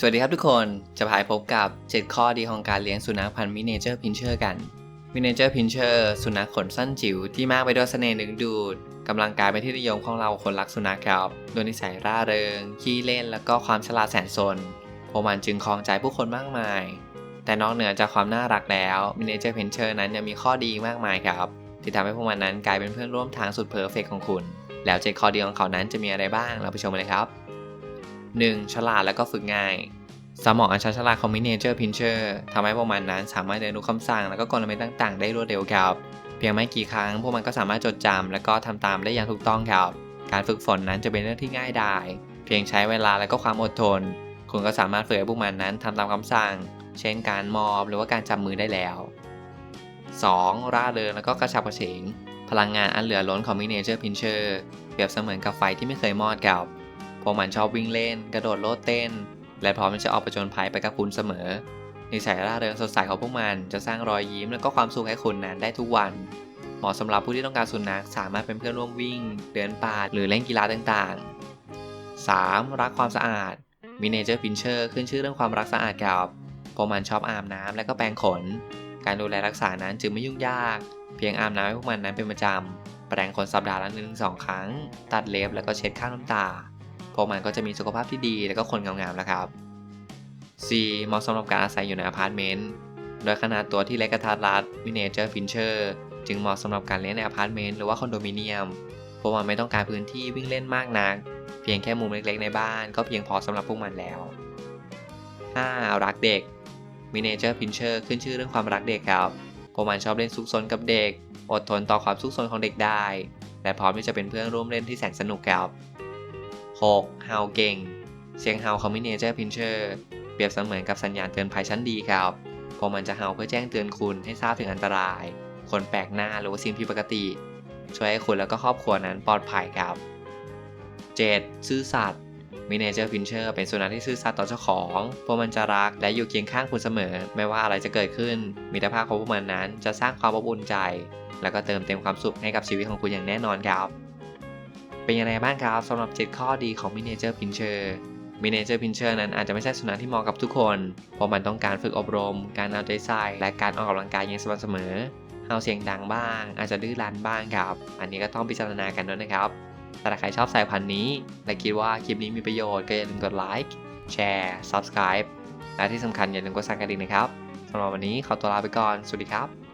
สวัสดีครับทุกคน จะพายพบกับ 7 ข้อดีของการเลี้ยงสุนัขพันธุ์มินเจอร์พินเชอร์กัน มินเจอร์พินเชอร์สุนัขขนสั้นจิ๋วที่มากไปด้วยเสน่ห์ดึงดูดกำลังกลายเป็นที่นิยมของเราคนรักสุนัขครับ โดยนิสัยร่าเริง ขี้เล่นแล้วก็ความฉลาดแสนสนพวกมันจึงครองใจผู้คนมากมาย แต่นอกเหนือจากความน่ารักแล้วมินเจอร์พินเชอร์นั้นยังมีข้อดีมากมายครับ ที่ทำให้พวกมันนั้นกลายเป็นเพื่อนร่วมทางสุดเพอร์เฟกของคุณ แล้วเจ็ดข้อดีของเขานั้นจะมีอะไรบ้างเราไปชมกันเลยครับ 1. ฉลาดและก็ฝึกง่ายสมองอันชันฉลาดของมิเนเจอร์พินเชอร์ทำให้พวกมันนั้นสามารถเรียนรู้คำสั่งและก็กลเม็ดต่าง ๆ ได้รวดเร็วครับ เพียงไม่กี่ครั้ง พวกมันก็สามารถจดจำและก็ทำตามได้อย่างถูกต้องครับ การฝึกฝนนั้นจะเป็นเรื่องที่ง่ายดาย เพียงใช้เวลาและก็ความอดทน คุณก็สามารถฝึกให้พวกมันนั้นทำตามคำสั่ง เช่นการมอบหรือว่าการจับมือได้แล้ว 2. ร่าเริงและก็กระฉับกระเฉงพลังงานอันเหลือล้นของมิเนเจอร์พินเชอร์เปรียบเสมือนกับไฟที่ไม่เคยมอดกับ วกมันชอบวิ่งเล่น กระโดดโลดเต้น และพร้อมที่จะออกประจนภัยไปกับคุณเสมอ นิสัยร่าเริงสดใสของพวกมันจะสร้างรอยยิ้มและก็ความสุขให้คุณนั้นได้ทุกวันเหมาะสำหรับผู้ที่ต้องการสุนัขสามารถเป็นเพื่อนร่วมวิ่ง เดินป่าหรือเล่นกีฬาต่างๆ 3. รักความสะอาดมินเจอร์พินเชอร์ขึ้นชื่อเรื่องความรักสะอาดกับพวกมันชอบอาบน้ำและก็แปรงขน การดูแลรักษานั้นจึงไม่ยุ่งยาก เพียงอาบน้ำให้พวกมันนั้นเป็นประจำ แปรงขนสัปดาห์ละหนึ่งสองครั้ง ตัดเล็บแล้วก็เช็ดข้างน้ำตา วกมันก็จะมีสุขภาพที่ดีและก็คนงามๆแล้วครับ C เหมาะสำหรับการอาศัยอยู่ในอพาร์ตเมนต์ โดยขนาดตัวที่เล็กกระทัดรัดมินิเจอร์ฟินเชอร์จึงเหมาะสำหรับการเลี้ยงในอพาร์ตเมนต์หรือว่าคอนโดมิเนียม เพราะว่าไม่ต้องการพื้นที่วิ่งเล่นมากนัก เพียงแค่มุมเล็กๆในบ้านก็เพียงพอสำหรับพวกมันแล้ว 5. รักเด็กมินิเจอร์พินเชอร์ขึ้นชื่อเรื่องความรักเด็กครับพวกมันชอบเล่นซุกซนกับเด็ก อดทนต่อความซุกซนของเด็กได้ และพร้อมที่จะเป็นเพื่อนร่วมเล่นที่แสนสนุกครับ 6. เฮาเก่ง เสียงเฮาของมินิเจอร์พินเชอร์เปรียบเสมือนกับสัญญาณเตือนภัยชั้นดีครับพวกมันจะเฮาเพื่อแจ้งเตือนคุณให้ทราบถึงอันตราย คนแปลกหน้าหรือว่าสิ่งผิดปกติ ช่วยให้คุณแล้วก็ครอบครัวนั้นปลอดภัยครับ 7. ซื่อสัตย์มินเจอร์พินเชอร์เป็นสุนัขที่ซื่อสัตย์ต่อเจ้าของ พวกมันจะรักและอยู่เคียงข้างคุณเสมอ ไม่ว่าอะไรจะเกิดขึ้น มิตรภาพของพวกมันนั้นจะสร้างความอบอุ่นใจ แล้วก็เติมเต็มความสุขให้กับชีวิตของคุณอย่างแน่นอนครับ เป็นยังไงบ้างครับสำหรับ 7 ข้อดีของมินิเจอร์พินเชอร์มินิเจอร์พินเชอร์นั้นอาจจะไม่ใช่สุนัขที่เหมาะกับทุกคน เพราะมันต้องการฝึกอบรม การเอาใจใส่และการออกกำลังกายอย่างสม่ำเสมอเฮาเสียงดังบ้าง อาจจะดื้อรั้นบ้างครับ อันนี้ก็ต้องพิจารณากันด้วยนะครับแต่ถ้าใครชอบสายพันธุ์นี้ และคิดว่าคลิปนี้มีประโยชน์ก็อย่าลืมกดไลค์แชร์ Subscribe และที่สำคัญอย่าลืมกดสั่นกระดิ่งนะครับสำหรับวันนี้ขอตัวลาไปก่อน สวัสดีครับ